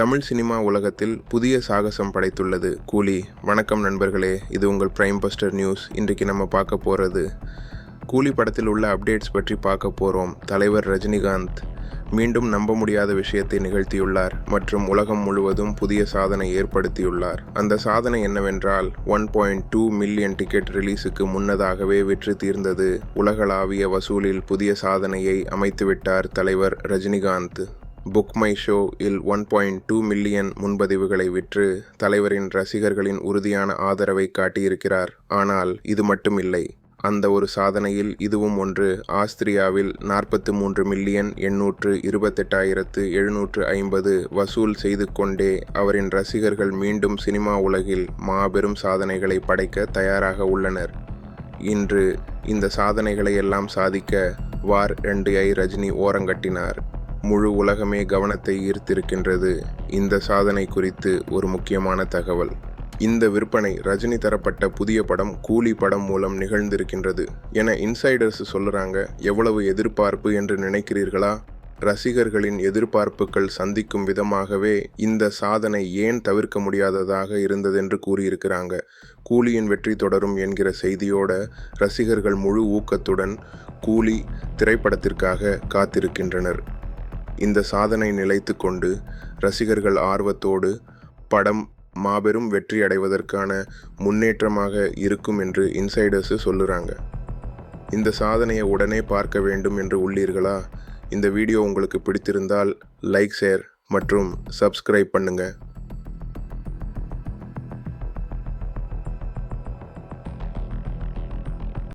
Tamil cinema உலகத்தில் புதிய சாகசம் படைத்துள்ளது. கூலி வணக்கம் நண்பர்களே. இது உங்கள் பிரைம் பஸ்டர் நியூஸ் இன்றைக்கு நம்ம பார்க்க போகிறது கூலி படத்தில் உள்ள அப்டேட்ஸ் பற்றி பார்க்க போகிறோம் தலைவர் ரஜினிகாந்த் மீண்டும் நம்ப முடியாத விஷயத்தை நிகழ்த்தியுள்ளார் மற்றும் உலகம் முழுவதும் புதிய சாதனை ஏற்படுத்தியுள்ளார். அந்த சாதனை என்னவென்றால் one point two million ticket ரிலீஸுக்கு முன்னதாகவே விற்று தீர்ந்தது உலகளாவிய வசூலில் புதிய சாதனையை அமைத்துவிட்டார் தலைவர் ரஜினிகாந்த். புக் மை ஷோ இல் ஒன் பாயிண்ட் டூ மில்லியன் முன்பதிவுகளை விற்று தலைவரின் ரசிகர்களின் உறுதியான ஆதரவை காட்டியிருக்கிறார். ஆனால் இது மட்டும் இல்லை அந்த ஒரு சாதனையில் இதுவும் ஒன்று. ஆஸ்திரியாவில் நாற்பத்து மூன்று மில்லியன் எண்ணூற்று இருபத்தெட்டாயிரத்து எழுநூற்று ஐம்பது வசூல் செய்து கொண்டே அவரின் ரசிகர்கள் மீண்டும் சினிமா உலகில் மாபெரும் சாதனைகளை படைக்க தயாராக உள்ளனர். இன்று இந்த சாதனைகளை எல்லாம் சாதிக்க வார் ரெண்டு ஐ ரஜினி ஓரங்கட்டினார். முழு உலகமே கவனத்தை ஈர்த்திருக்கின்றது. இந்த சாதனை குறித்து ஒரு முக்கியமான தகவல். இந்த விற்பனை ரஜினி தரப்பட்ட புதிய படம் கூலி படம் மூலம் நிகழ்ந்திருக்கின்றது என இன்சைடர்ஸ் சொல்லுறாங்க. எவ்வளவு எதிர்பார்ப்பு என்று நினைக்கிறீர்களா? ரசிகர்களின் எதிர்பார்ப்புகள் சந்திக்கும் விதமாகவே இந்த சாதனை ஏன் தவிர்க்க முடியாததாக இருந்ததென்று கூறியிருக்கிறாங்க. கூலியின் வெற்றி தொடரும் என்கிற செய்தியோட ரசிகர்கள் முழு ஊக்கத்துடன் கூலி திரைப்படத்திற்காக காத்திருக்கின்றனர். இந்த சாதனை நிலைத்து கொண்டு ரசிகர்கள் ஆர்வத்தோடு படம் மாபெரும் வெற்றி அடைவதற்கான முன்னேற்றமாக இருக்கும் என்று இன்சைடர்ஸு சொல்லுறாங்க. இந்த சாதனையை உடனே பார்க்க வேண்டும் என்று உள்ளீர்களா? இந்த வீடியோ உங்களுக்கு பிடித்திருந்தால் லைக் ஷேர் மற்றும் சப்ஸ்கிரைப் பண்ணுங்கள்